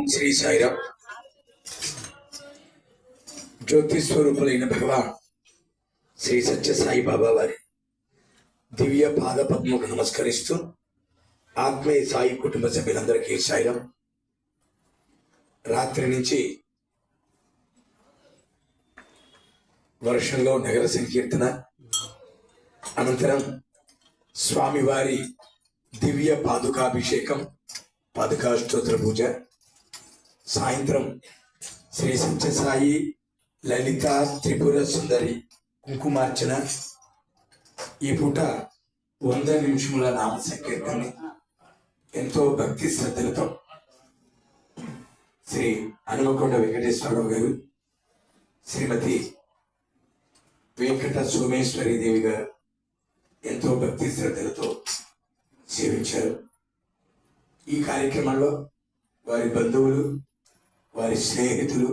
ఓం శ్రీ సాయిరామ్ జ్యోతి స్వరూపులైన భగవాన్ శ్రీ సత్య సాయి బాబా వారి దివ్య పాద పద్మకు నమస్కరిస్తూ ఆత్మీయ సాయి కుటుంబ సభ్యులందరికీ సాయిరామ్ రాత్రి నుంచి వర్షంలో నగర సంకీర్తన అనంతరం స్వామివారి దివ్య పాదుకాభిషేకం పాదుకాష్టోత్తర పూజ సాయంత్రం శ్రీ సత్యసాయి లలిత త్రిపుర సుందరి కుంకుమార్చన. ఈ పూట వంద నిమిషముల నామ సంకీర్తని ఎంతో భక్తి శ్రద్ధలతో శ్రీ హనుమకొండ వెంకటేశ్వరరావు గారు శ్రీమతి వెంకట సోమేశ్వరి దేవి గారు ఎంతో భక్తి శ్రద్ధలతో సేవించారు. ఈ కార్యక్రమంలో వారి బంధువులు వారి స్నేహితులు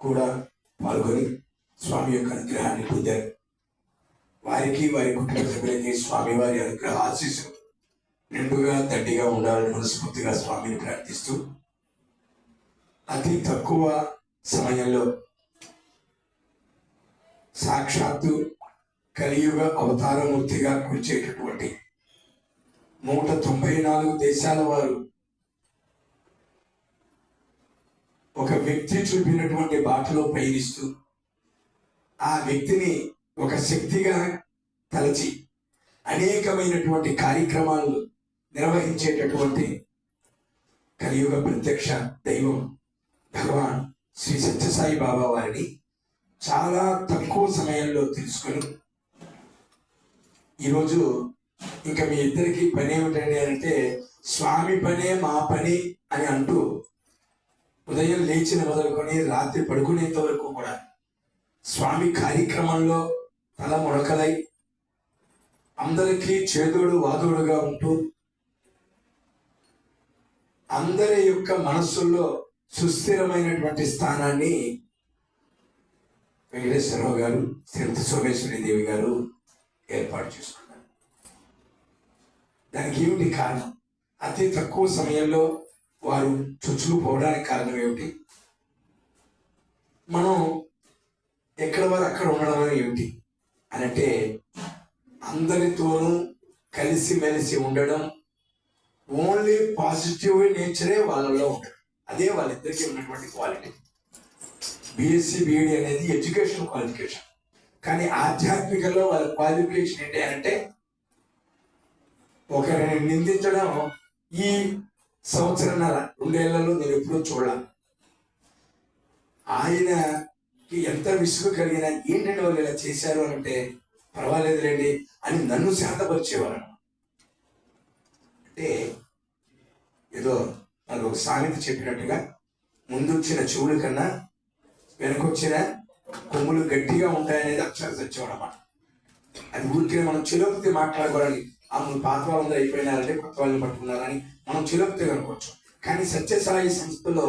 కూడా పాల్గొని స్వామి యొక్క అనుగ్రహాన్ని పొందారు. వారికి వారి కుటుంబ సభ్యులకి స్వామి వారి అనుగ్రహ ఆశీస్సు నిండుగా దండిగా ఉండాలని మనస్ఫూర్తిగా స్వామిని ప్రార్థిస్తూ అతి తక్కువ సమయంలో సాక్షాత్తు కలియుగ అవతారమూర్తిగా కూర్చేటటువంటి నూట తొంభై నాలుగు దేశాల వారు ఒక వ్యక్తి చూపినటువంటి బాటలో పయనిస్తూ ఆ వ్యక్తిని ఒక శక్తిగా తలచి అనేకమైనటువంటి కార్యక్రమాలు నిర్వహించేటటువంటి కలియుగ ప్రత్యక్ష దైవం భగవాన్ శ్రీ సత్యసాయి బాబా వారిని చాలా తక్కువ సమయంలో తెలుసుకొని ఈరోజు ఇంకా మీ ఇద్దరికి పని ఏమిటండి అంటే స్వామి పనే మా పని అని అంటూ ఉదయం లేచిన మొదలుకొని రాత్రి పడుకునేంత వరకు కూడా స్వామి కార్యక్రమంలో తల ముడకలై అందరికీ చేదోడు వాదోడుగా ఉంటూ అందరి యొక్క మనస్సుల్లో సుస్థిరమైనటువంటి స్థానాన్ని వెంకటేశ్వరరావు గారు శ్రీమతి సోమేశ్వరి దేవి గారు ఏర్పాటు చేసుకున్నారు. దానికి ఏమిటి కారణం? అతి తక్కువ సమయంలో వారు చొచ్చుకుపోవడానికి కారణం ఏమిటి? మనం ఎక్కడ వారు అక్కడ ఉండడం ఏమిటి? అని అంటే అందరితోనూ కలిసిమెలిసి ఉండడం ఓన్లీ పాజిటివ్ నేచరే వాళ్ళలో ఉంటుంది అదే వాళ్ళిద్దరికీ ఉన్నటువంటి క్వాలిటీ. బిఎస్సి బిఈడి అనేది ఎడ్యుకేషన్ క్వాలిఫికేషన్. కానీ ఆధ్యాత్మికలో వాళ్ళ క్వాలిఫికేషన్ ఏంటి అంటే ఒకరిని నిందించడం ఈ సంవత్సరంన్నర రెండేళ్ళలో నేను ఎప్పుడూ చూడాలి. ఆయనకి ఎంత విసుగు కలిగిన ఏంటంటే వాళ్ళు ఇలా చేశారు అని అంటే పర్వాలేదులేండి అని నన్ను శాతపరిచేవారు అంటే ఏదో నాకు ఒక సామెత చెప్పినట్టుగా ముందొచ్చిన చెవుల కన్నా వెనకొచ్చిన కొమ్ములు గట్టిగా ఉంటాయనేది అక్షర సత్యం అన్నమాట. అది ఊరికే మనం చిలోక్తి మాట్లాడుకోవడానికి ఆ పాత వాళ్ళందరూ అయిపోయినారంటే కొత్త వాళ్ళని పట్టుకున్నారని మనం చిలోక్తి అనుకోవచ్చు. కానీ సత్యసాయి సంస్థలో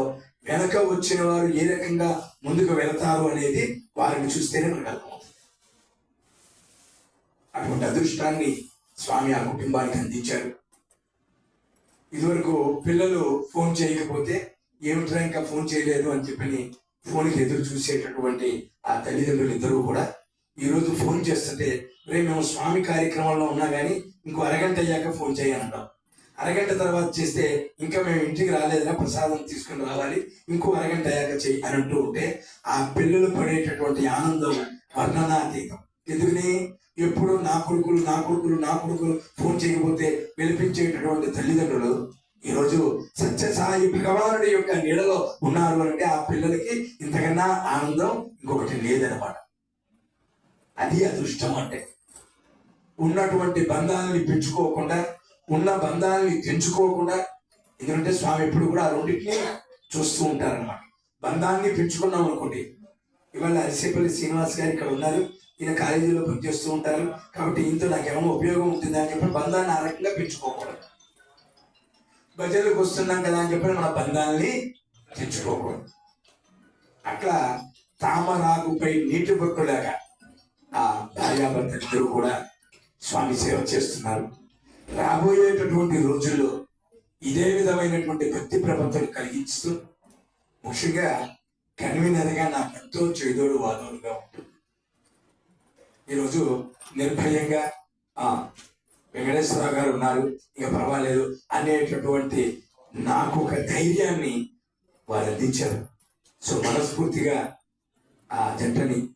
వెనక వచ్చిన వారు ఏ రకంగా ముందుకు వెళతారు అనేది వారిని చూస్తేనే మనకు అర్థమవుతుంది. అటువంటి అదృష్టాన్ని స్వామి ఆ కుటుంబానికి అందించారు ఇదివరకు పిల్లలు ఫోన్ చేయకపోతే ఏమిట్రా ఇంకా ఫోన్ చేయలేదు అని చెప్పని ఫోన్కి ఎదురు చూసేటటువంటి ఆ తల్లిదండ్రులు ఇద్దరు కూడా ఈ రోజు ఫోన్ చేస్తుంటే రే మేము స్వామి కార్యక్రమంలో ఉన్నా కానీ ఇంకో అరగంట అయ్యాక ఫోన్ చేయాలంటాం అరగంట తర్వాత చేస్తే ఇంకా మేము ఇంటికి రాలేదురా ప్రసాదం తీసుకుని రావాలి. ఇంకో అరగంట అయ్యాక చేయి అని అంటూ ఉంటే ఆ పిల్లలు పడేటటువంటి ఆనందం వర్ణనాతీతం. ఎందుకని? ఎప్పుడు నా కొడుకులు నా కొడుకులు నా కొడుకులు ఫోన్ చేయకపోతే వినిపించేటటువంటి తల్లిదండ్రులు ఈరోజు సత్యసాయి భగవానుడి యొక్క నీడలో ఉన్నారు అంటే ఆ పిల్లలకి ఇంతకన్నా ఆనందం ఇంకొకటి లేదనమాట అది అదృష్టం అంటే. ఉన్నటువంటి బంధాలని పెంచుకోకుండా ఉన్న బంధాలని తెంచుకోకుండా ఎందుకంటే స్వామి ఎప్పుడు కూడా ఆ చూస్తూ ఉంటారన్నమాట. బంధాన్ని పెంచుకున్నాం అనుకోండి ఇవాళ అరిసేపల్లి శ్రీనివాస్ గారు ఇక్కడ ఉన్నారు ఈయన కాలేజీలో పనిచేస్తూ ఉంటారు కాబట్టి ఇంత నాకు ఏమైనా ఉపయోగం ఉంటుంది అని చెప్పి బంధాన్ని ఆ రకంగా పెంచుకోకూడదు. భజనలకు వస్తున్నాం కదా అని చెప్పి మన బంధాలని తెచ్చుకోకూడదు అట్లా తామరాకుపై నీటి బొట్టులాగా ఆ భార్యాభర్త కూడా స్వామి సేవ చేస్తున్నారు. రాబోయేటటువంటి రోజుల్లో ఇదే విధమైనటువంటి భక్తి ప్రపంచం కలిగిస్తూ ముఖ్యంగా కన్వీనర్గా నాకు ఎంతో చేదోడు వాదోడుగా ఉంటుంది. ఈరోజు నిర్భయంగా ఆ వెంకటేశ్వరరావు గారు ఉన్నారు. ఇక పర్వాలేదు అనేటటువంటి నాకు ఒక ధైర్యాన్ని వారు అందించారు. సో మనస్ఫూర్తిగా ఆ జంటని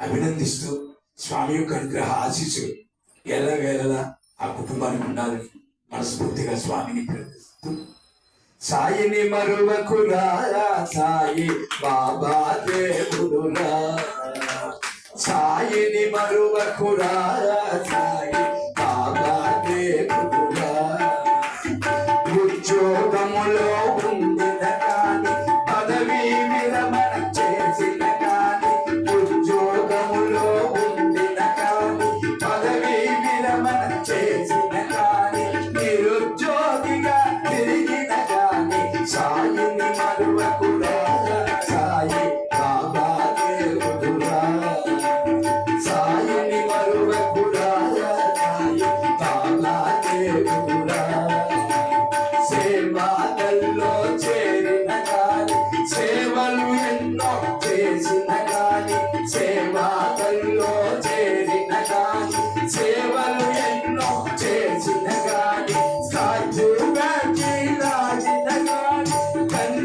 అభినందిస్తూ స్వామి యొక్క అనుగ్రహ ఆశీస్సులు. ఎల్లవేళలా ఆ కుటుంబానికి ఉండాలని మనస్ఫూర్తిగా స్వామిని ప్రార్థిస్తూ. సాయిని మరువకురా సాయి బాబా దేవుడురా. సాయిని మరువకురా సాయి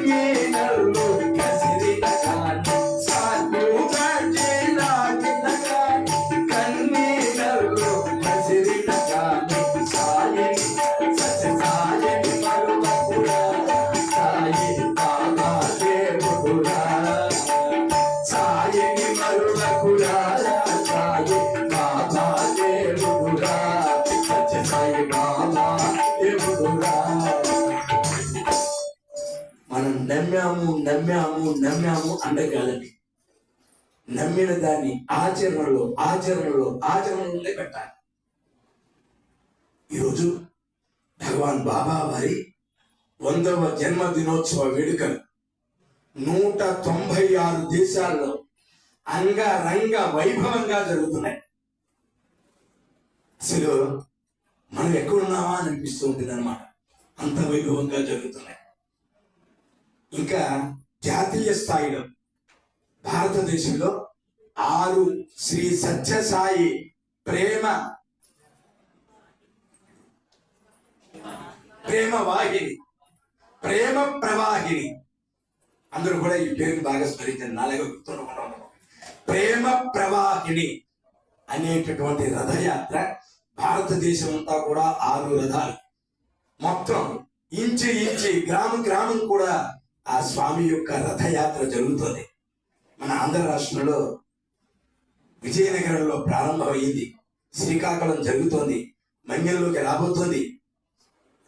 Terminal నమ్మాము అంటే కాదండి. నమ్మిన దాన్ని ఆచరణలో ఆచరణలో ఆచరణలోనే పెట్టాలి. ఈరోజు భగవాన్ బాబా వారి వందవ జన్మ దినోత్సవ వేడుకలు. నూట తొంభై ఆరు దేశాల్లో అంగరంగ వైభవంగా జరుగుతున్నాయి. అసలు మనం ఎక్కడున్నామా అని అనిపిస్తూ ఉంటుంది అనమాట అంత వైభవంగా జరుగుతున్నాయి. ఇంకా జాతీయ స్థాయిలో భారతదేశంలో ఆరు శ్రీ సత్యసాయి ప్రేమ ప్రేమ వాహిని ప్రేమ ప్రవాహిని. అందరూ కూడా ఈ పేరుని బాగా స్మరించారు నాలుగో ప్రేమ ప్రవాహిని అనేటటువంటి రథయాత్ర భారతదేశం అంతా కూడా ఆరు రథాలు. మొత్తం ఇంచి ఇంచి గ్రామం గ్రామం కూడా ఆ స్వామి యొక్క రథయాత్ర జరుగుతుంది. మన ఆంధ్ర రాష్ట్రంలో విజయనగరంలో ప్రారంభమైంది. శ్రీకాకుళం జరుగుతోంది. మంగళలోకి రాబోతోంది.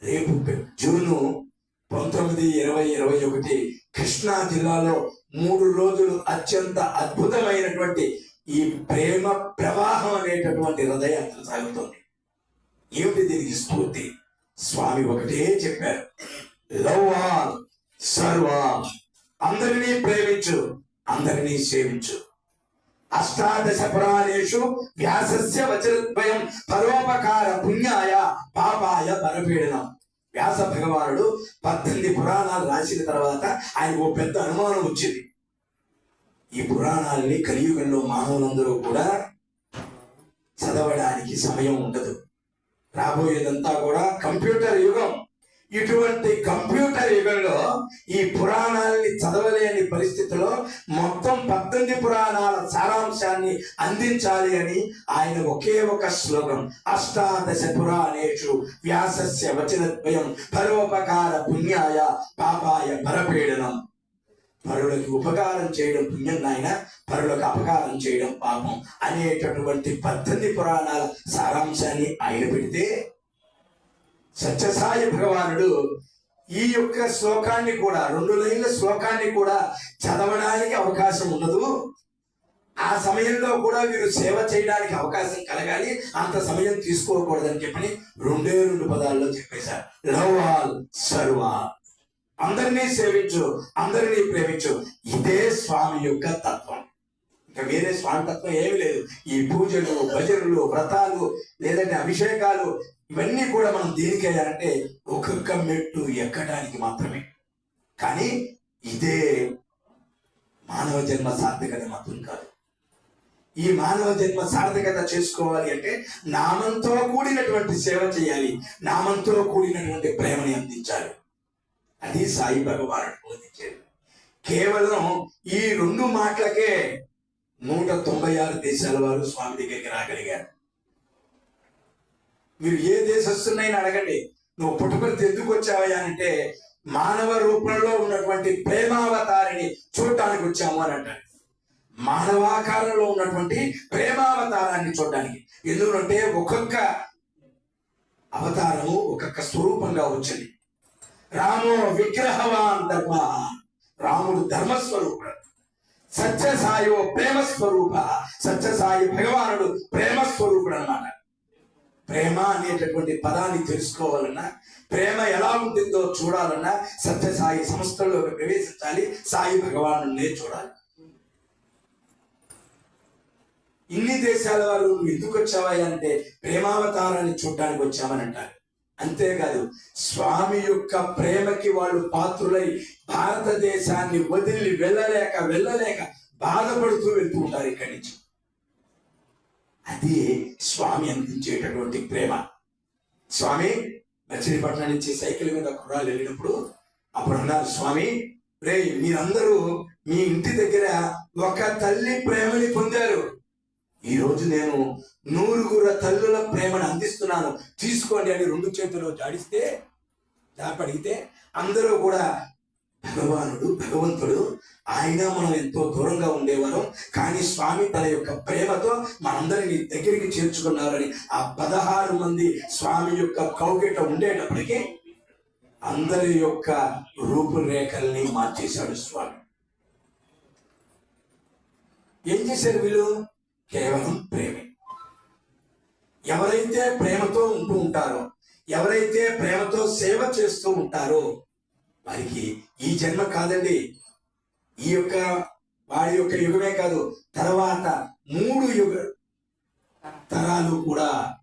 రేపు జూను పంతొమ్మిది ఇరవై ఇరవై ఒకటి కృష్ణా జిల్లాలో మూడు రోజులు అత్యంత అద్భుతమైనటువంటి ఈ ప్రేమ ప్రవాహం అనేటటువంటి రథయాత్ర సాగుతోంది. ఏమిటి దీనికి స్ఫూర్తి? స్వామి ఒకటే చెప్పారు. లవ్ ఆల్ సర్వ అందరినీ ప్రేమించు అందరినీ సేవించు. అష్టాదశ పురాణేషు వ్యాసస్య వచనద్వయం పరోపకార పుణ్యాయ పాపాయ పరపీడనం వ్యాస భగవానుడు పద్దెనిమిది పురాణాలు రాసిన తర్వాత ఆయన ఓ పెద్ద అనుమానం వచ్చింది. ఈ పురాణాలని కలియుగంలో మానవులందరూ కూడా చదవడానికి సమయం ఉండదు. రాబోయేదంతా కూడా కంప్యూటర్ యుగం. ఇటువంటి కంప్యూటర్ యుగంలో ఈ పురాణాలని చదవలేని పరిస్థితిలో మొత్తం పద్దెనిమిది పురాణాల సారాంశాన్ని అందించాలి అని ఆయన ఒకే ఒక శ్లోకం అష్టాదశ పురాణేషు వ్యాసస్య వచనద్వయం పరోపకార పుణ్యాయ పాపాయ పరపీడనం. పరులకు ఉపకారం చేయడం పుణ్యం నాయన పరులకు అపకారం చేయడం పాపం అనేటటువంటి పద్దెనిమిది పురాణాల సారాంశాన్ని ఆయన పెడితే సత్యసాయి భగవానుడు ఈ యొక్క శ్లోకాన్ని కూడా రెండు లైన్ల శ్లోకాన్ని కూడా చదవడానికి అవకాశం ఉండదు ఆ సమయంలో కూడా వీరు సేవ చేయడానికి అవకాశం కలగాలి. అంత సమయం తీసుకోకూడదని చెప్పని రెండే రెండు పదాల్లో చెప్పేశారు. లవ్ ఆల్ సర్వ. అందరినీ సేవించు అందరినీ ప్రేమించు. ఇదే స్వామి యొక్క తత్వం. ఇంకా వేరే స్వాంతత్వం ఏమి లేదు. ఈ పూజలు భజనలు వ్రతాలు లేదంటే అభిషేకాలు ఇవన్నీ కూడా మనం దేనికి అయ్యారంటే ఒక్కొక్క మెట్టు ఎక్కడానికి మాత్రమే. కానీ ఇదే మానవ జన్మ సార్థకత మాత్రం కాదు. ఈ మానవ జన్మ సార్థకత చేసుకోవాలి అంటే నామంతో కూడినటువంటి సేవ చేయాలి. నామంతో కూడినటువంటి ప్రేమని అందించాలి. అది సాయి భగవాను బోధించేది. కేవలం ఈ రెండు మాటలకే నూట తొంభై ఆరు దేశాల వారు స్వామి దగ్గరికి రాగలిగారు. మీరు ఏ దేశస్తున్నైనా అడగండి నువ్వు పుట్టుపరితి ఎందుకు వచ్చావయ్యా అంటే మానవ రూపంలో ఉన్నటువంటి ప్రేమావతారిని చూడటానికి వచ్చాము అని అంటారు. మానవాకారంలో ఉన్నటువంటి ప్రేమావతారాన్ని చూడడానికి ఎందుకంటే ఒక్కొక్క అవతారము ఒక్కొక్క స్వరూపంగా వచ్చింది. రామో విగ్రహవాన్ ధర్మ. రాముడు ధర్మస్వరూపుడు. సత్యసాయో ప్రేమ స్వరూప. సత్యసాయి భగవానుడు ప్రేమ స్వరూపుడు అన్నమాట ప్రేమ అనేటటువంటి పదాన్ని తెలుసుకోవాలన్నా ప్రేమ ఎలా ఉంటుందో చూడాలన్నా సత్యసాయి సంస్థల్లో ప్రవేశించాలి సాయి భగవాను చూడాలి. ఇన్ని దేశాల వారు ఎందుకు వచ్చావా అంటే ప్రేమావతారాన్ని చూడడానికి వచ్చామని అంటారు. అంతేకాదు స్వామి యొక్క ప్రేమకి వాళ్ళు పాత్రులై భారతదేశాన్ని వదిలి వెళ్ళలేక వెళ్ళలేక బాధపడుతూ వెళ్తూ ఉంటారు ఇక్కడి నుంచి. అది స్వామి అందించేటటువంటి ప్రేమ. స్వామి మచిలీపట్నం నుంచి సైకిల్ మీద కుర్రాలు వెళ్ళినప్పుడు అప్పుడు అన్నారు స్వామి రే మీరందరూ మీ ఇంటి దగ్గర ఒక తల్లి ప్రేమని పొందారు. ఈ రోజు నేను నూరుగుర తల్లుల ప్రేమను అందిస్తున్నాను. తీసుకోండి అని రెండు చేతులు జాడిస్తే జాపడిగితే అందరూ కూడా భగవానుడు భగవంతుడు ఆయన మనం ఎంతో దూరంగా ఉండేవారం. కానీ స్వామి తన యొక్క ప్రేమతో మనందరిని దగ్గరికి చేర్చుకున్నారని ఆ పదహారు మంది స్వామి యొక్క కౌగిట ఉండేటప్పటికీ అందరి యొక్క రూపురేఖల్ని మార్చేశాడు స్వామి. ఏం చేశారు వీళ్ళు? కేవలం ప్రేమే. ఎవరైతే ప్రేమతో ఉంటూ ఉంటారో ఎవరైతే ప్రేమతో సేవ చేస్తూ ఉంటారో వారికి ఈ జన్మ కాదండి. ఈ యొక్క వాడి యొక్క యుగమే కాదు తర్వాత మూడు యుగ తరాలు కూడా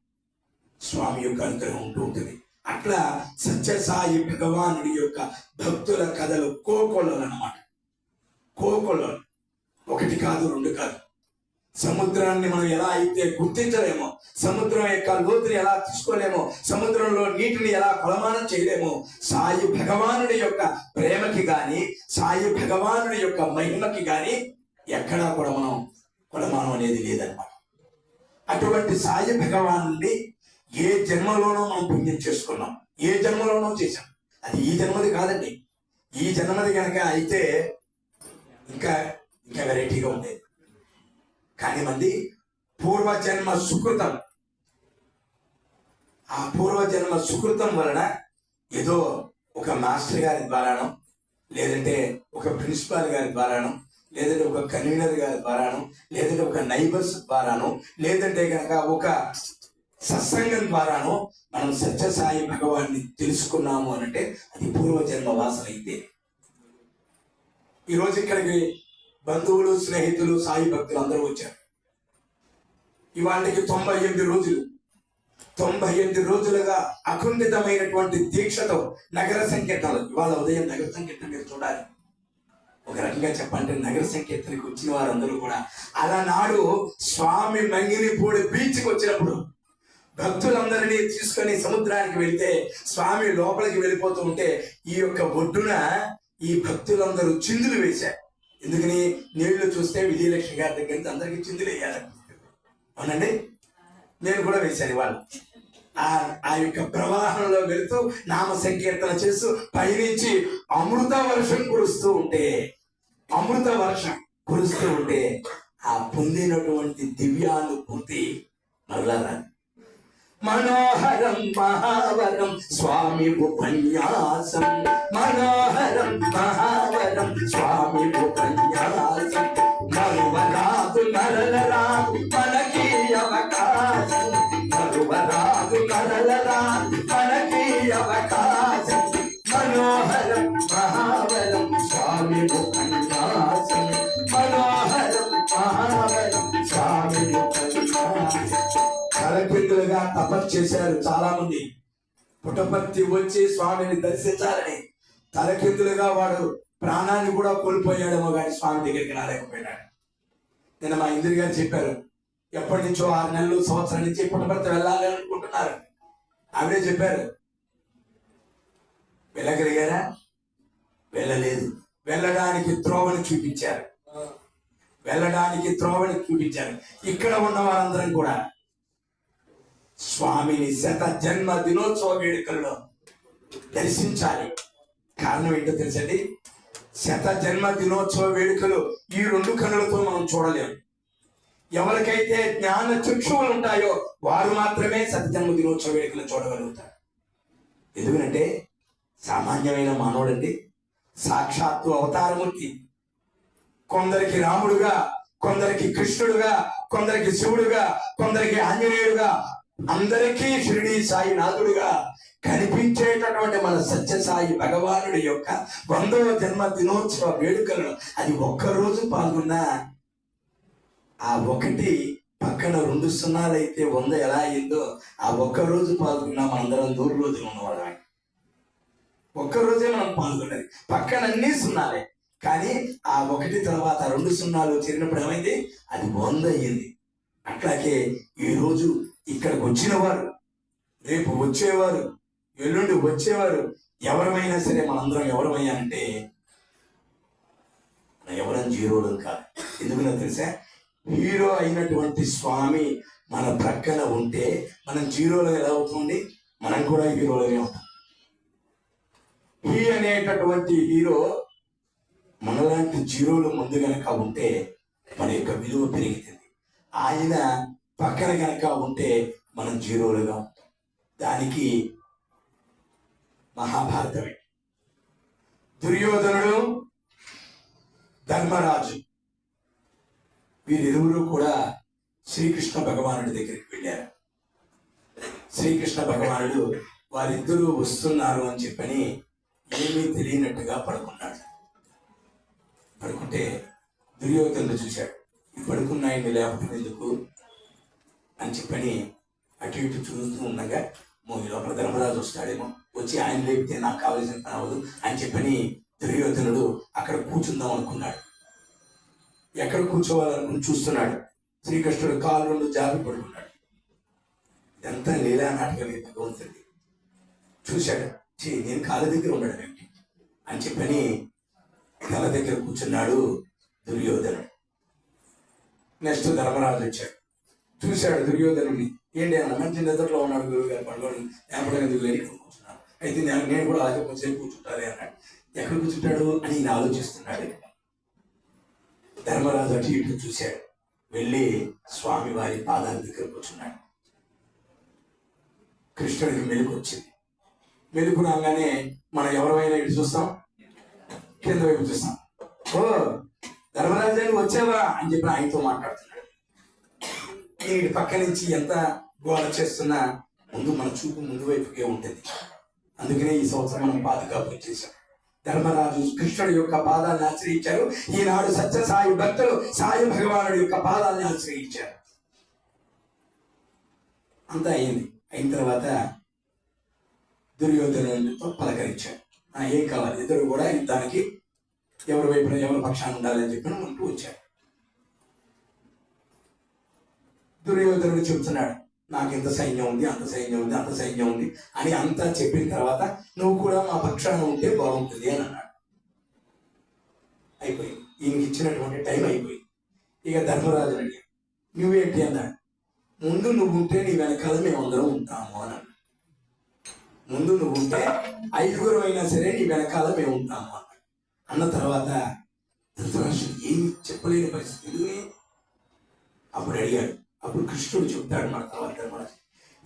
స్వామి యొక్క అనుగ్రహం ఉంటూ ఉంటుంది. అట్లా సత్యసాయి భగవానుడి యొక్క భక్తుల కథలు కోకొల్లలు అన్నమాట. కోకొల్లలు. ఒకటి కాదు రెండు కాదు. సముద్రాన్ని మనం ఎలా అయితే గుర్తించలేమో సముద్రం యొక్క లోతుని ఎలా తీసుకోలేమో సముద్రంలో నీటిని ఎలా కొలమానం చేయలేమో సాయి భగవానుడి యొక్క ప్రేమకి గాని సాయి భగవానుడి యొక్క మహిమకి గాని ఎక్కడా కూడా మనం కొలమానం అనేది లేదన్నమాట. అటువంటి సాయి భగవానుడి ఏ జన్మలోనో మనం పుణ్యం చేసుకున్నాం. ఏ జన్మలోనో చేశాం. అది ఈ జన్మది కాదండి. ఈ జన్మది కనుక అయితే ఇంకా ఇంకా వెరైటీగా ఉండేది. కానీ మంది పూర్వజన్మ సుకృతం. ఆ పూర్వజన్మ సుకృతం వలన ఏదో ఒక మాస్టర్ గారి ద్వారాను లేదంటే ఒక ప్రిన్సిపాల్ గారి ద్వారాను లేదంటే ఒక కన్వీనర్ గారి ద్వారాను లేదంటే ఒక నైబర్స్ ద్వారాను లేదంటే కనుక ఒక సత్సంగం ద్వారాను మనం సత్యసాయి భగవాన్ని తెలుసుకున్నాము అనంటే అది పూర్వజన్మ వాసన అయితే. ఈరోజు ఇక్కడికి బంధువులు స్నేహితులు సాయి భక్తులు అందరూ వచ్చారు. ఇవాళకి తొంభై ఎనిమిది రోజులు. తొంభై ఎనిమిది రోజులుగా అఖండితమైనటువంటి దీక్షతో నగర సంకీర్తనలు. ఇవాళ ఉదయం నగర సంకీర్తన మీరు చూడాలి. ఒక రకంగా చెప్పంటే నగర సంకీర్తనకి వచ్చిన వారందరూ కూడా అలనాడు స్వామి మంగినిపూడి బీచ్కి వచ్చినప్పుడు భక్తులందరినీ తీసుకొని సముద్రానికి వెళ్తే స్వామి లోపలికి వెళ్ళిపోతూ ఉంటే ఈ యొక్క ఒడ్డున ఈ భక్తులందరూ చిందులు వేశారు. ఎందుకని నీళ్ళు చూస్తే విజయలక్ష్మి గారి దగ్గర నుంచి అందరికీ చిందులు వేయాలనిపిస్తుంది. అవునండి? నేను కూడా వేశాను ఇవాళ. ఆ ఆ యొక్క ప్రవాహంలో వెళుతూ నామ సంకీర్తన చేస్తూ పైనుంచి అమృత వర్షం కురుస్తూ ఉంటే అమృత వర్షం కురుస్తూ ఉంటే ఆ పొందినటువంటి దివ్యానుభూతి మరలా మనోహరం మహావరం స్వామి ఉపన్యాసం. మనోహరం శరణం స్వామి ఉపన్యాసం మరువరాదు నరలరాదు మనకి అవకాశం మరువరాదు నరలరాదు మనకి అవకాశం మనోహరం మహావరం స్వామి ఉపన్యాసం మనోహరం మహావరం స్వామి ఉపన్యాసం తలకిందులుగా తపస్సు చేశారు చాలా మంది పుట్టపర్తి వచ్చి స్వామిని దర్శించాలని తలకిందులుగా వాడు ప్రాణాన్ని కూడా కోల్పోయాడేమో కానీ స్వామి దగ్గరికి రాలేకపోయినాడు. నిన్న మా ఇందిరి గారు చెప్పారు ఎప్పటి నుంచో ఆరు నెలలు సంవత్సరం నుంచి పుట్టభర్త వెళ్ళాలి అనుకుంటున్నారు ఆవిడే చెప్పారు వెళ్ళగలిగారా? వెళ్ళలేదు. వెళ్ళడానికి త్రోవని చూపించారు. వెళ్ళడానికి త్రోవని చూపించారు. ఇక్కడ ఉన్న వారందరం కూడా స్వామిని శత జన్మ దినోత్సవ వేడుకల్లో దర్శించాలి. కారణం ఏంటో తెలుసండి? శత జన్మ దినోత్సవ వేడుకలు ఈ రెండు కన్నులతో మనం చూడలేము ఎవరికైతే జ్ఞాన చక్షువులు ఉంటాయో వారు మాత్రమే సత్యజన్మ దినోత్సవ వేడుకలు చూడగలుగుతారు. ఎందుకంటే సామాన్యమైన మానవుడండి సాక్షాత్తు అవతారమూర్తి. కొందరికి రాముడుగా కొందరికి కృష్ణుడుగా కొందరికి శివుడుగా కొందరికి ఆంజనేయుడుగా అందరికీ షిరిడి సాయి నాథుడుగా కనిపించేటటువంటి మన సత్యసాయి భగవానుడి యొక్క వందవ జన్మ దినోత్సవ వేడుకలను అది ఒక్కరోజు పాల్గొన్నా ఆ ఒకటి పక్కన రెండు సున్నాలైతే వంద ఎలా అయిందో ఆ ఒక్క రోజు పాల్గొన్నా మనందరం నూరు రోజులు ఉన్నవాళ్ళం ఒక్క రోజే మనం పాల్గొన్నది. పక్కన అన్ని సున్నాలే. కానీ ఆ ఒకటి తర్వాత రెండు సున్నాలు చేరినప్పుడు ఏమైంది? అది వంద అయ్యింది. అట్లాగే ఈ రోజు ఇక్కడికి వచ్చిన వారు రేపు వచ్చేవారు ఎల్లుండి వచ్చేవారు ఎవరమైనా సరే మనందరం ఎవరమయ్యా అంటే ఎవరం జీరోలు కాదు. ఎందుకన్నా తెలుసా? హీరో అయినటువంటి స్వామి మన ప్రక్కన ఉంటే మనం జీరోలు ఎలా అవుతుంది మనం కూడా హీరోలుగా అవుతాం. హీ అనేటటువంటి హీరో మనలాంటి జీరోలు ముందు గనక ఉంటే మన యొక్క విలువ పెరుగుతుంది. ఆయన పక్కన గనక ఉంటే మనం జీరోలుగా ఉంటాం. దానికి మహాభారతమే. దుర్యోధనుడు ధర్మరాజు వీరిరువురు కూడా శ్రీకృష్ణ భగవానుడి దగ్గరికి వెళ్ళారు. శ్రీకృష్ణ భగవానుడు వారిద్దరూ వస్తున్నారు అని చెప్పని ఏమీ తెలియనట్టుగా పడుకున్నాడు. పడుకుంటే దుర్యోధనుడు చూశాడు ఈ పడుకున్న ఆయన్ని లేపటం ఎందుకు అని చెప్పని అటు ఇటు చూస్తూ ఉండగా మో లోపల ధర్మరాజు వస్తాడేమో వచ్చి ఆయన లేపితే నాకు కావలసిన పని అవ్వదు అని చెప్పని దుర్యోధనుడు అక్కడ కూర్చుందాం అనుకున్నాడు. ఎక్కడ కూర్చోవాలనుకుని చూస్తున్నాడు. శ్రీకృష్ణుడు కాలు రెండు జారి పడుకున్నాడు ఎంత లీలా నాటకం భగవంతుడి చూశాడు. చే నేను కాళ్ళ దగ్గర ఉన్నాడు ఏంటి? అని చెప్పని తల దగ్గర కూర్చున్నాడు దుర్యోధనుడు. నెక్స్ట్ ధర్మరాజు వచ్చాడు. చూశాడు దుర్యోధనుడిని. ఏంటి అన్న మంచి నిద్రలో ఉన్నాడు గురువు గారు పండుగ ఎందుకు లేని కూర్చున్నాడు అయితే నేను నేను కూడా అలాగే కొంచెంసేపు కూర్చుంటానే అన్నాడు. ఎక్కడ కూర్చుంటాడు? అని ఈయన ఆలోచిస్తున్నాడు. ధర్మరాజు అటు ఇటు చూశాడు. వెళ్ళి స్వామి వారి పాదాల దగ్గర కూర్చున్నాడు. కృష్ణుడికి మెలకు వచ్చింది. మెలకు రాగానే మనం ఎవరైనా ఇటు చూస్తాం? కింద వైపు చూస్తాం. ఓ ధర్మరాజు అని వచ్చావా అని చెప్పి ఆయనతో మాట్లాడుతున్నాడు. ఈ పక్క నుంచి ఎంత గోల చేస్తున్నా ముందు మన చూపు ముందు వైపుకే ఉంటుంది. అందుకనే ఈ సంవత్సరం మనం పాదుగా పూజ చేశాం. ధర్మరాజు కృష్ణుడి యొక్క పాదాలను ఆశ్రయించారు. ఈనాడు సత్య సాయి భక్తులు సాయి భగవానుడి యొక్క పాదాలను ఆశ్రయించారు. అంతా అయింది. అయిన తర్వాత దుర్యోధనుడితో పలకరించాడు నా ఏం కావాలి? ఇద్దరు కూడా యుద్ధానికి ఎవరి వైపున ఎవరి పక్షాన్ని ఉండాలని చెప్పి ముందుకు వచ్చాడు దుర్యోధనుడు చెబుతున్నాడు నాకు ఇంత సైన్యం ఉంది అంత సైన్యం ఉంది అంత సైన్యం ఉంది అని అంతా చెప్పిన తర్వాత నువ్వు కూడా మా పక్షాన ఉంటే బాగుంటుంది అని అన్నాడు. అయిపోయింది. ఈయనకి ఇచ్చినటువంటి టైం అయిపోయింది. ఇక ధర్మరాజు అడిగాడు నువ్వేంటి? అన్నాడు. ముందు నువ్వు ఉంటే నీ వెనకాల మేమందరం ఉంటాము అన్నాడు. ముందు నువ్వు ఉంటే ఐదుగురు అయినా సరే నీ వెనకాల మేము ఉంటాము అన్నాడు. అన్న తర్వాత ధృతరాష్ట్రుడు ఏమి చెప్పలేని పరిస్థితి అప్పుడు అడిగాడు అప్పుడు కృష్ణుడు చెప్తాడు మన తర్వాత మన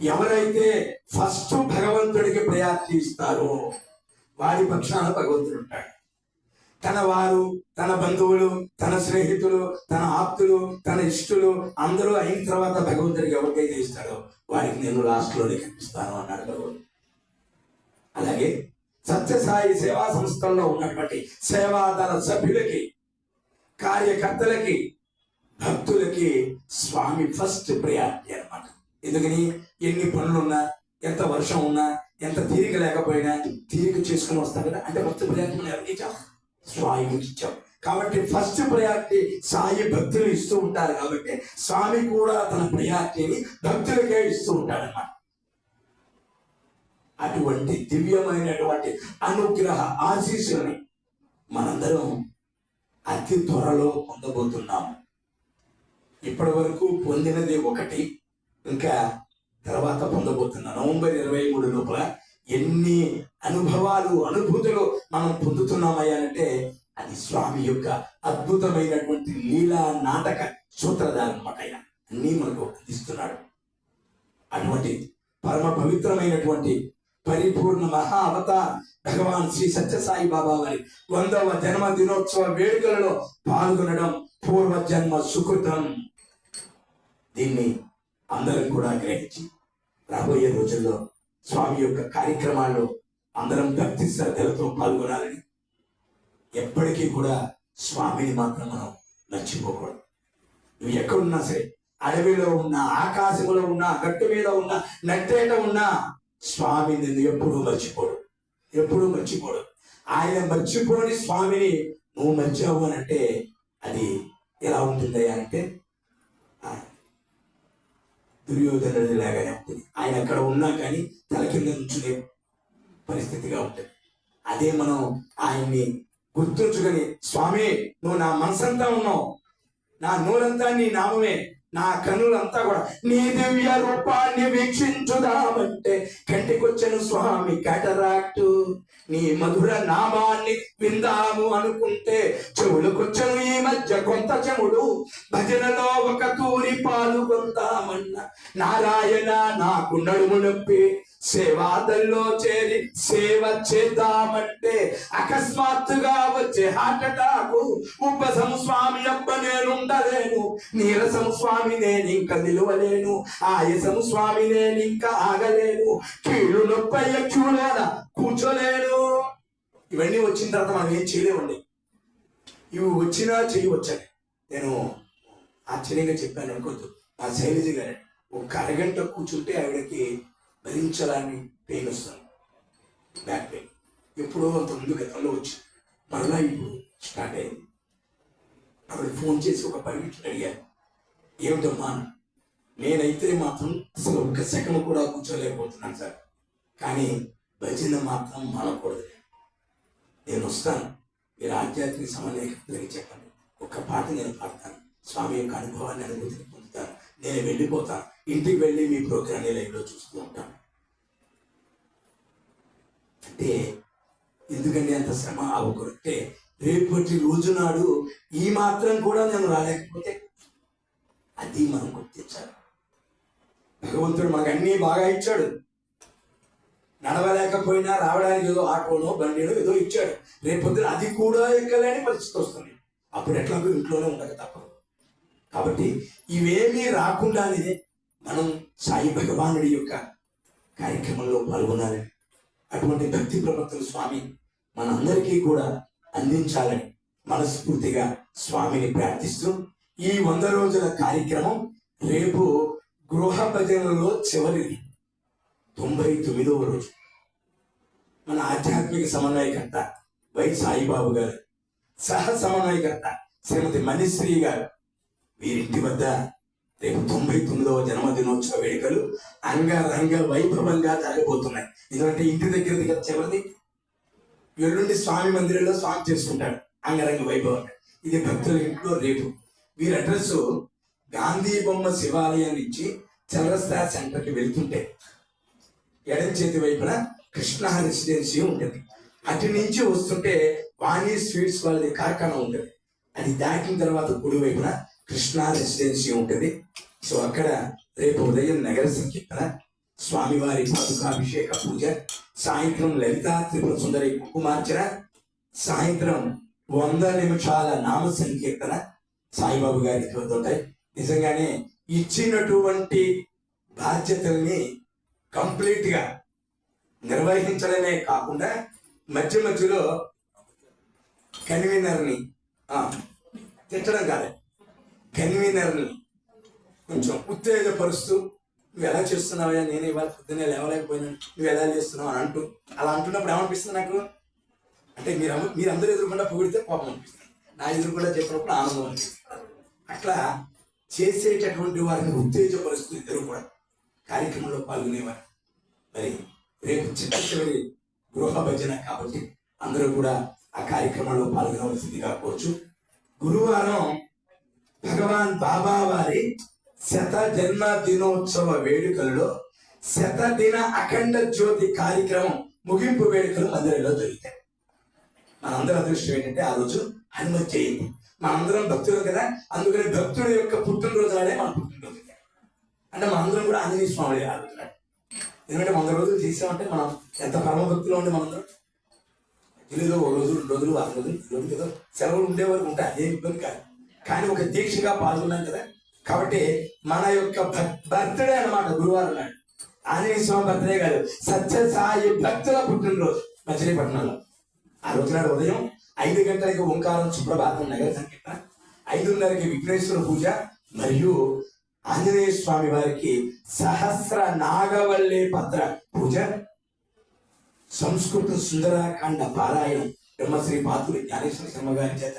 ఎవరైతే ఫస్ట్ భగవంతుడికి ప్రయారిటీ ఇస్తారో వారి పక్షాన భగవంతుడు ఉంటాడు. తన వారు తన బంధువులు తన స్నేహితులు తన ఆప్తులు తన ఇష్టలు అందరూ అయిన తర్వాత భగవంతుడికి ఎవరికైతే ఇస్తాడో వారికి నేను లాస్ట్లోనే కనిపిస్తాను అన్నాడు భగవంతుడు. అలాగే సత్యసాయి సేవా సంస్థల్లో ఉన్నటువంటి సేవాదళ సభ్యులకి కార్యకర్తలకి భక్తులకి స్వామి ఫస్ట్ ప్రయారిటీ అన్నమాట. ఎందుకని? ఎన్ని పనులున్నా ఎంత వర్షం ఉన్నా ఎంత తీరిక లేకపోయినా తీరిక చేసుకుని వస్తాం కదా అంటే ఫస్ట్ ప్రయారిటీ మనం ఎవరికి ఇచ్చాం? స్వామికి ఇచ్చాం. కాబట్టి ఫస్ట్ ప్రయారిటీ సాయి భక్తులు ఇస్తూ ఉంటారు కాబట్టి స్వామి కూడా తన ప్రయారిటీని భక్తులకే ఇస్తూ ఉంటాడన్నమాట. అటువంటి దివ్యమైనటువంటి అనుగ్రహ ఆశీస్సులని మనందరం అతి త్వరలో పొందబోతున్నాము. ఇప్పటి వరకు పొందినది ఒకటి. ఇంకా తర్వాత పొందబోతున్నా నవంబర్ ఇరవై మూడు లోపల ఎన్ని అనుభవాలు అనుభూతులు మనం పొందుతున్నామయ్యా అంటే అది స్వామి యొక్క అద్భుతమైనటువంటి లీలా నాటక సూత్రధారం అనమాట ఆయన అన్నీ మనకు అందిస్తున్నాడు. అటువంటి పరమ పవిత్రమైనటువంటి పరిపూర్ణ మహా అవతార్ భగవాన్ శ్రీ సత్యసాయి బాబా వారి వందవ జన్మ దినోత్సవ వేడుకలలో పాల్గొనడం పూర్వ జన్మ సుకృతం. దీన్ని అందరం కూడా గ్రహించి రాబోయే రోజుల్లో స్వామి యొక్క కార్యక్రమాల్లో అందరం భక్తి శ్రద్ధలతో పాల్గొనాలని ఎప్పటికీ కూడా స్వామిని మాత్రం మనం మర్చిపోకూడదు. నువ్వు ఎక్కడున్నా సరే అడవిలో ఉన్నా ఆకాశంలో ఉన్నా గట్టు మీద ఉన్నా నట్టేట ఉన్నా స్వామి నిన్ను ఎప్పుడూ మర్చిపోడు. ఎప్పుడూ మర్చిపోడు. ఆయన మర్చిపోని స్వామిని నువ్వు మర్చావు అని అంటే అది ఎలా ఉంటుంది అంటే దుర్యోధనుడి లాగానే ఉంటుంది. ఆయన అక్కడ ఉన్నా కానీ తల కింద నుంచునే పరిస్థితిగా ఉంటుంది. అదే మనం ఆయన్ని గుర్తుంచుకొని స్వామి నువ్వు నా మనసంతా ఉన్నావు. నా నూరంతా నీ నామమే. నా కనులంతా కూడా నీ దివ్య రూపాన్ని వీక్షించుదామంటే కంటికొచ్చను స్వామి కటరాక్టు. నీ మధుర నామాన్ని విందాము అనుకుంటే చెవులకొచ్చను ఈ మధ్య కొంత చెముడు. భజనలో ఒక తూరి పాల్గొందామన్న నారాయణ నాకు నడుము నొప్పి. సేవాదల్లో చేరి సేవ చేద్దామంటే అకస్మాత్తుగా వచ్చే హార్ట్ అటాక్. ఉపసం స్వామి అబ్బ నేనుండలేను నీరసం స్వామి నేను ఇంకా నిలువలేను ఆయసం స్వామి నేను ఇంకా ఆగలేను కీళ్ళు నొప్పయ్య క్యూలోన కూర్చోలేను. ఇవన్నీ వచ్చిన తర్వాత మనం ఏం చేయలేమండి? ఇవి వచ్చినా చేయవచ్చని నేను ఆశ్చర్యంగా చెప్పాను అనుకోద్దు ఆ శైలజ గారు ఒక అరగంట కూర్చుంటే ఆవిడకి భరించడానికి పెయిన్ వస్తుంది బ్యాక్ పెయిన్ ఎప్పుడో అంత ముందు గతంలో వచ్చి మరలా ఇప్పుడు స్టార్ట్ అయింది. ఆవిడ ఫోన్ చేసి ఒక పది నిమిషాలు అడిగారు. ఏమిటమ్మా? నేనైతే మాత్రం అసలు ఒక్క సెకండ్ కూడా కూర్చోలేకపోతున్నాను సార్. కానీ భజన మాత్రం మానకూడదు. నేను వస్తాను. మీరు ఆధ్యాత్మిక సమన్వయకర్తలకి చెప్పండి. ఒక్క పాట నేను పాడతాను. స్వామి యొక్క అనుభవాన్ని అనుభూతిని పొందుతాను. నేను వెళ్ళిపోతాను. ఇంటికి వెళ్ళి మీ ప్రోగ్రాన్ని లైవ్లో చూస్తూ ఉంటాను. అంటే ఎందుకండి అంత శ్రమ అవ్వకూడదంటే రేపటి రోజు నాడు ఈ మాత్రం కూడా నేను రాలేకపోతే అది మనం గుర్తించాలి. భగవంతుడు మనకు అన్నీ బాగా ఇచ్చాడు. నడవలేకపోయినా రావడానికి ఏదో ఆటోనో బండినో ఏదో ఇచ్చాడు. రేపొద్దున అది కూడా ఎక్కలేని పరిస్థితి వస్తుంది. అప్పుడు ఎట్లాగో ఇంట్లోనే ఉండక తప్పదు. కాబట్టి ఇవేమీ రాకుండానే మనం సాయి భగవానుడి యొక్క కార్యక్రమంలో పాల్గొనాలని అటువంటి భక్తి ప్రవర్తన స్వామి మనందరికీ కూడా అందించాలని మనస్ఫూర్తిగా స్వామిని ప్రార్థిస్తూ ఈ వంద రోజుల కార్యక్రమం రేపు గృహ భజనలో చివరిది. తొంభై తొమ్మిదవ రోజు. మన ఆధ్యాత్మిక సమన్వయకర్త వై సాయిబాబు గారు సహ సమన్వయకర్త శ్రీమతి మణిశ్రీ గారు వీరింటి వద్ద రేపు తొంభై తొమ్మిదవ జన్మదినోత్సవ వేడుకలు అంగరంగ వైభవంగా జరగబోతున్నాయి ఎందుకంటే ఇంటి దగ్గర దగ్గర చివరిది ఎల్లుండి స్వామి మందిరంలో స్వామి చేసుకుంటాడు అంగరంగ వైభవంగా. ఇది భక్తుల ఇంట్లో రేపు. వీరి అడ్రస్ గాంధీ బొమ్మ శివాలయం నుంచి చౌరస్తా సెంటర్కి వెళ్తుంటే ఎడం చేతి వైపున కృష్ణ రెసిడెన్సీ ఉంటుంది. అటు నుంచి వస్తుంటే వాణి స్వీట్స్ వాళ్ళది కార్ఖానా ఉంటుంది. అది దాటిన తర్వాత కుడి వైపున కృష్ణా రెసిడెన్సీ ఉంటుంది. సో అక్కడ రేపు ఉదయం నగర సంకీర్తన స్వామివారి పాదుకాభిషేక పూజ సాయంత్రం లలితా త్రిపుర సుందరి కుంకుమార్చన సాయంత్రం వంద నిమిషాల నామ సంకీర్తన సాయిబాబు గారికి ఉంటాయి. నిజంగానే ఇచ్చినటువంటి బాధ్యతల్ని కంప్లీట్గా నిర్వహించడమే కాకుండా మధ్య మధ్యలో కన్వీనర్ని తెచ్చడం తిట్టడం కాదు. కన్వీనర్ని కొంచెం ఉత్తేజపరుస్తూ నువ్వు ఎలా చేస్తున్నావా నేను ఇవాళ పొద్దున్నే లేవలేకపోయినాను. నువ్వు ఎలా చేస్తున్నావు? అని అంటూ అలా అంటున్నప్పుడు ఏమనిపిస్తుంది నాకు? అంటే మీరు మీరందరూ ఎదురుకుండా పొగిడితే కోపం అనిపిస్తుంది. నా ఎదురుకుండా చెప్పినప్పుడు ఆనందం అనిపిస్తుంది. అట్లా చేసేటటువంటి వారిని ఉత్తేజపరుస్తూ ఇద్దరు కూడా కార్యక్రమంలో పాల్గొనేవారు. మరి రేపు చిట్ట చివరి గృహ భజన కాబట్టి అందరూ కూడా ఆ కార్యక్రమంలో పాల్గొనవలసిందిగా కోరుచు. గురువారం భగవాన్ బాబా వారి శత జన్మ దినోత్సవ వేడుకలలో శత దిన అఖండ జ్యోతి కార్యక్రమం ముగింపు వేడుకలు మందిరంలో జరుగుతాయి. మనందరి అదృష్టం ఏంటంటే ఆ రోజు హనుమతి జయంతి. మనందరం భక్తులు కదా అందుకని భక్తుడి యొక్క పుట్టినరోజు నాడే మన పుట్టినరోజు. అంటే మనందరం కూడా ఆంజనేయ స్వామి ఆడుతున్నాడు ఎందుకంటే వంద రోజులు చేసామంటే మనం ఎంత పరమ భక్తిలో ఉండే మనందరం. ఏదో ఒక రోజు రెండు రోజులు వారం రోజులు రోజులు ఏదో సెలవులు ఉండే వరకు ఉంటాయి. అదే ఇబ్బంది కాదు. కానీ ఒక దీక్షగా పాల్గొన్నాం కదా. కాబట్టి మన యొక్క బర్త్డే అన్నమాట గురువారం నాడు. ఆంజనేయ స్వామి బర్త్డే కాదు సత్య సాయి భక్తుల పుట్టినరోజు మచిలీపట్నంలో. ఆ రోజు నాడు ఉదయం ఐదు గంటలకి ఓంకారం సుప్రభాతం నగర సంకీర్తన ఐదున్నరకి విఘ్నేశ్వర పూజ మరియు ఆంజనేయ స్వామి వారికి సహస్ర నాగవల్లి పత్ర పూజ సంస్కృత సుందరాకాండ పారాయణం బ్రహ్మశ్రీ పాతురి జ్ఞానేశ్వర శర్మ గారి చేత.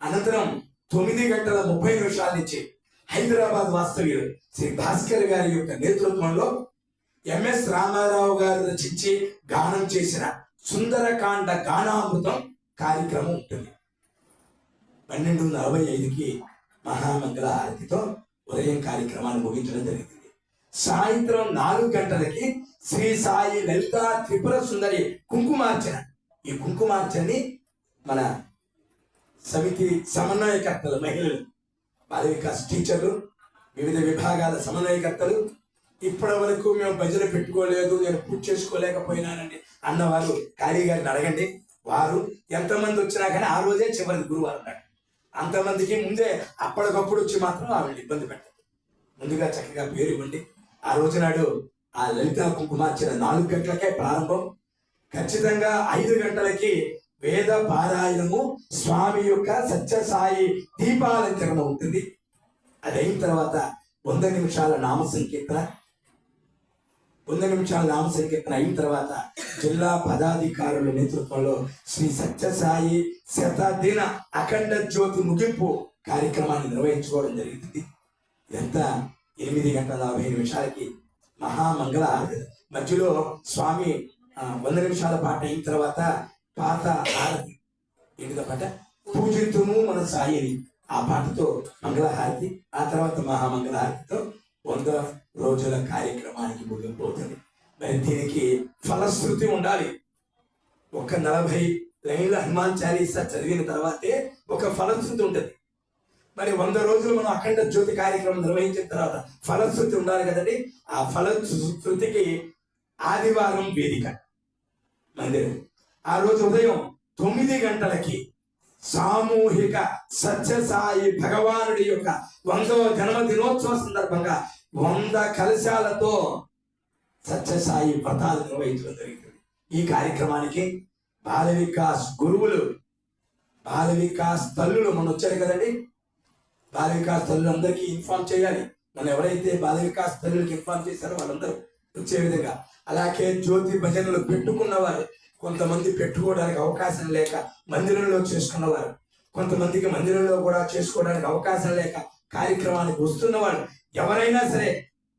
అనంతరం తొమ్మిది గంటల ముప్పై నిమిషాల నుంచి హైదరాబాద్ వాస్తవ్యులు శ్రీ భాస్కర్ గారి యొక్క నేతృత్వంలో ఎంఎస్ రామారావు గారు రచించి గానం చేసిన సుందరకాండ గానామృతం కార్యక్రమం ఉంటుంది. పన్నెండు నలభై ఐదుకి మహామంగళ హారతితో ఉదయం కార్యక్రమాన్ని ముగించడం జరిగింది. సాయంత్రం నాలుగు గంటలకి శ్రీ సాయి లలిత త్రిపుర సుందరి కుంకుమార్చన. ఈ కుంకుమార్చని మన సమితి సమన్వయకర్తలు మహిళలు బాల వికాస్ టీచర్లు వివిధ విభాగాల సమన్వయకర్తలు. ఇప్పటి వరకు మేము భజన పెట్టుకోలేదు నేను పూర్తి చేసుకోలేకపోయినానండి. అన్నవారు ఖాళీ గారిని అడగండి. వారు ఎంతమంది వచ్చినా కానీ ఆ రోజే చివరి గురువారం నాడు. అంతమందికి ముందే అప్పటికప్పుడు వచ్చి మాత్రం ఆవిడ ఇబ్బంది పెట్టదు. ముందుగా చక్కగా పేరు ఇవ్వండి. ఆ రోజు నాడు ఆ లలిత కుంకుమార్చన నాలుగు గంటలకే ప్రారంభం. ఖచ్చితంగా ఐదు గంటలకి వేద పారాయణము స్వామి యొక్క సత్యసాయి దీపాలంకరణ ఉంటుంది. అది అయిన తర్వాత వంద నిమిషాల నామ సంకీర్తన. వంద నిమిషాల నామ సంకీర్తన అయిన తర్వాత జిల్లా పదాధికారుల నేతృత్వంలో శ్రీ సత్యసాయి శతదిన అఖండ జ్యోతి ముగింపు కార్యక్రమాన్ని నిర్వహించుకోవడం జరిగింది. ఎంత ఎనిమిది గంటల నలభై నిమిషాలకి మహామంగళ మధ్యలో స్వామి వంద నిమిషాల పాట అయిన తర్వాత పాత హారతి. పాట? పూజితుము మన సాయిని. ఆ పాటతో మంగళహారతి ఆ తర్వాత మహామంగళహారతితో వంద రోజుల కార్యక్రమానికి ముగిపోతుంది మరి దీనికి ఫలశ్రుతి ఉండాలి. ఒక నలభై లైన్ల హనుమాన్ చాలీసా చదివిన తర్వాతే ఒక ఫలశ్రుతి ఉంటుంది. మరి వంద రోజులు మనం అఖండ జ్యోతి కార్యక్రమం నిర్వహించిన తర్వాత ఫలశ్రుతి ఉండాలి కదండి. ఆ ఫలశ్రుతికి ఆదివారం వేదిక. మందిరం. ఆ రోజు ఉదయం తొమ్మిది గంటలకి సామూహిక సత్యసాయి భగవానుడి యొక్క వందవ జన్మ దినోత్సవ సందర్భంగా వంద కలశాలతో సత్యసాయి వ్రతాలు నిర్వహించడం జరిగింది. ఈ కార్యక్రమానికి బాల వికాస్ గురువులు బాల వికాస్ తల్లులు మన వచ్చారు కదండి. బాల వికాస్ తల్లులు అందరికీ ఇన్ఫార్మ్ చేయాలి. మనం ఎవరైతే బాల వికాస్ తల్లులకి ఇన్ఫార్మ్ చేశారో వాళ్ళందరూ వచ్చే విధంగా. అలాగే జ్యోతి భజనలు పెట్టుకున్నవారు కొంతమంది పెట్టుకోవడానికి అవకాశం లేక మందిరంలో చేసుకున్నవారు కొంతమందికి మందిరంలో కూడా చేసుకోవడానికి అవకాశం లేక కార్యక్రమానికి వస్తున్నవారు ఎవరైనా సరే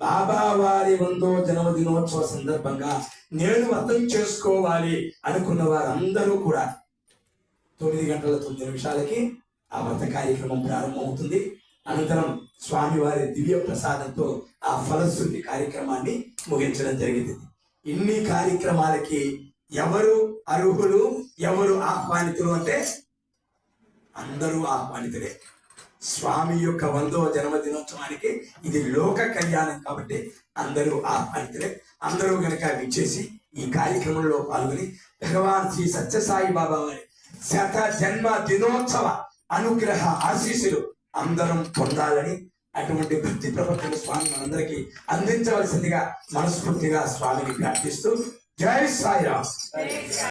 బాబా వారి వందో జన్మదినోత్సవ సందర్భంగా నేను అర్థం చేసుకోవాలి అనుకున్న వారందరూ కూడా తొమ్మిది గంటల తొమ్మిది నిమిషాలకి ఆ వ్రత కార్యక్రమం ప్రారంభమవుతుంది. అనంతరం స్వామివారి దివ్య ప్రసాదంతో ఆ ఫలశ్రుతి కార్యక్రమాన్ని ముగించడం జరిగింది. ఇన్ని కార్యక్రమాలకి ఎవరు అర్హులు ఎవరు ఆహ్వానితులు అంటే అందరూ ఆహ్వానితులే. స్వామి యొక్క వందవ జన్మదినోత్సవానికి ఇది లోక కళ్యాణం కాబట్టి అందరూ ఆహ్వానితులే. అందరూ కనుక విచ్చేసి ఈ కార్యక్రమంలో పాల్గొని భగవాన్ శ్రీ సత్యసాయి బాబా వారి శత జన్మ దినోత్సవ అనుగ్రహ ఆశీస్సులు అందరం పొందాలని అటువంటి భక్తి ప్రపంచ స్వామి మనందరికీ అందించవలసిందిగా మనస్ఫూర్తిగా స్వామిని ప్రార్థిస్తూ జై సాయిరామ్